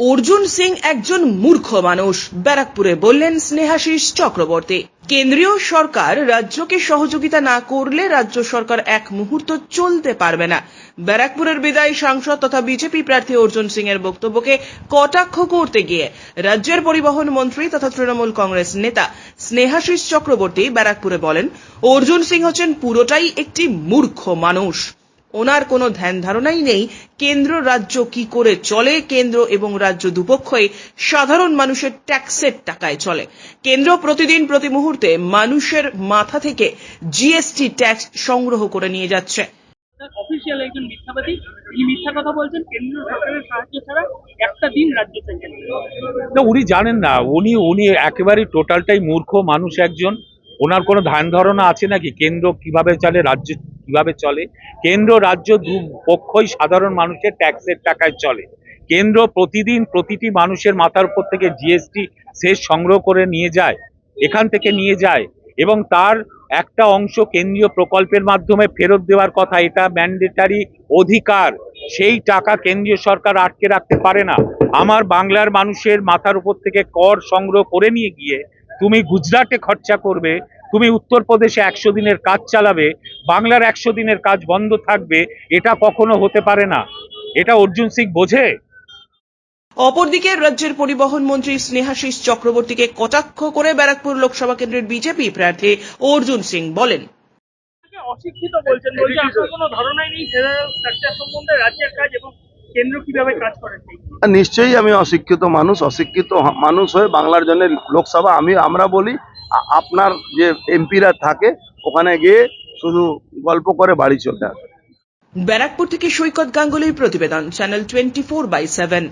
অর্জুন সিং একজন মূর্খ মানুষ। ব্যারাকপুরে বললেন স্নেহাশিস চক্রবর্তী। কেন্দ্রীয় সরকার রাজ্যকে সহযোগিতা না করলে রাজ্য সরকার এক মুহূর্ত চলতে পারবে না। ব্যারাকপুরের বিদায়ী সাংসদ তথা বিজেপি প্রার্থী অর্জুন সিং এর বক্তব্যকে কটাক্ষ করতে গিয়ে রাজ্যের পরিবহন মন্ত্রী তথা তৃণমূল কংগ্রেস নেতা স্নেহাশিস চক্রবর্তী ব্যারাকপুরে বলেন, অর্জুন সিং হচ্ছেন পুরোটাই একটি মূর্খ মানুষ। ওনার কোনো ধ্যান ধারণাই নেই কেন্দ্র রাজ্য কি করে চলে কেন্দ্র এবং রাজ্য দুপক্ষই সাধারণ মানুষের ট্যাক্সের টাকায় চলে। কেন্দ্র প্রতিদিন প্রতি মুহূর্তে মানুষের মাথা থেকে জিএসটি ট্যাক্স সংগ্রহ করে নিয়ে যাচ্ছে। অফিসিয়াল একজন মিথ্যাবাদী তিনি মিথ্যা কথা বলছেন কেন্দ্র সরকারের সাহায্য ছাড়া একটা দিন রাজ্য না। উনি জানেন না উনি উনি একেবারেই টোটালটাই মূর্খ মানুষ একজন। ওনার কোনো ধ্যান ধারণা আছে নাকি? কেন্দ্র কীভাবে চলে রাজ্য কীভাবে চলে? কেন্দ্র রাজ্য দু পক্ষই সাধারণ মানুষের ট্যাক্সের টাকায় চলে। কেন্দ্র প্রতিদিন প্রতিটি মানুষের মাথার উপর থেকে জিএসটি শেষ সংগ্রহ করে নিয়ে যায়, এখান থেকে নিয়ে যায় এবং তার একটা অংশ কেন্দ্রীয় প্রকল্পের মাধ্যমে ফেরত দেওয়ার কথা, এটা ম্যান্ডেটারি অধিকার। সেই টাকা কেন্দ্রীয় সরকার আটকে রাখতে পারে না। আমার বাংলার মানুষের মাথার উপর থেকে কর সংগ্রহ করে নিয়ে গিয়ে তুমি গুজরাটে খরচা করবে তুমি উত্তরপ্রদেশে একশো দিনের কাজ চালাবে বাংলার একশো দিনের কাজ বন্ধ থাকবে এটা কখনো হতে পারে না। এটা অর্জুন সিং বোঝে? অপরদিকে রাজ্যের পরিবহন মন্ত্রী স্নেহাশিস চক্রবর্তীকে কটাক্ষ করে ব্যারাকপুর লোকসভা কেন্দ্রের বিজেপি প্রার্থী অর্জুন সিং বলেন অশিক্ষিত বলছেন বলছে আপনার কোনো ধারণাই নেই ফেডারেল স্ট্রাকচার সম্বন্ধে রাজ্যের কাজ এবং কেন্দ্র কীভাবে কাজ করে? আর নিশ্চয়ই আমি অশিক্ষিত মানুষ অশিক্ষিত মানুষ হয়ে বাংলার জন্য লোকসভা আমি আমরা বলি আপনার যে এমপিরা থাকে, ওখানে গিয়ে শুধু গল্প করে বাড়ি চলে আসে। ব্যারাকপুর থেকে সৈকত গাঙ্গুলির প্রতিবেদন, channel twenty four by seven.